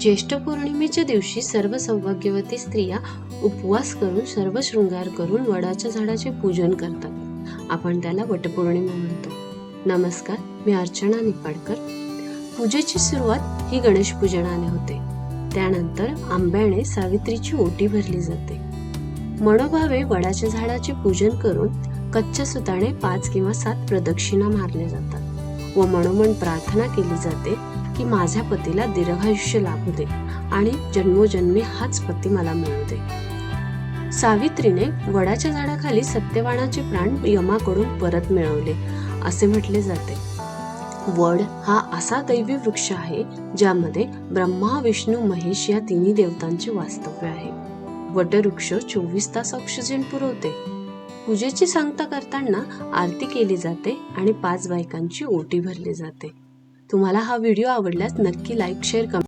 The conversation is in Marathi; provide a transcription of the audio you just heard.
ज्येष्ठ पौर्णिमेच्या दिवशी सर्व सौभाग्यवती स्त्रिया उपवास करून सर्व शृंगार करून वडाच्या झाडाचे पूजन करतात. आपण त्याला वटपौर्णिमा म्हणतो. नमस्कार मी अर्चना निपाडकर. पूजेची सुरुवात ही गणेश पूजनाने होते. त्यानंतर आंब्याने सावित्रीची ओटी भरली जाते. मनोभावे वडाच्या झाडाचे पूजन करून कच्च्या सुताने पाच किंवा सात प्रदक्षिणा मारल्या जातात. व मनोमन प्रार्थना केली जाते की माझ्या पतीला दीर्घायुष्य लाभू दे आणि जन्मोजन्मी हाच पती मला मिळू दे. सावित्रीने वडाच्या झाडाखाली सत्यवानाचे प्राण यमाकडून परत मिळवले असे म्हटले जाते. वड हा असा दैवी वृक्ष आहे ज्यामध्ये ब्रह्मा विष्णू महेश या तिन्ही देवतांचे वास्तव्य आहे. वटवृक्ष चोवीस तास ऑक्सिजन पुरवते. पूजेची सांगता करताना आरती केली जाते आणि पाच बायकांची ओटी भरली जाते. तुम्हाला हा व्हिडिओ आवडल्यास नक्की लाईक शेअर कमेंट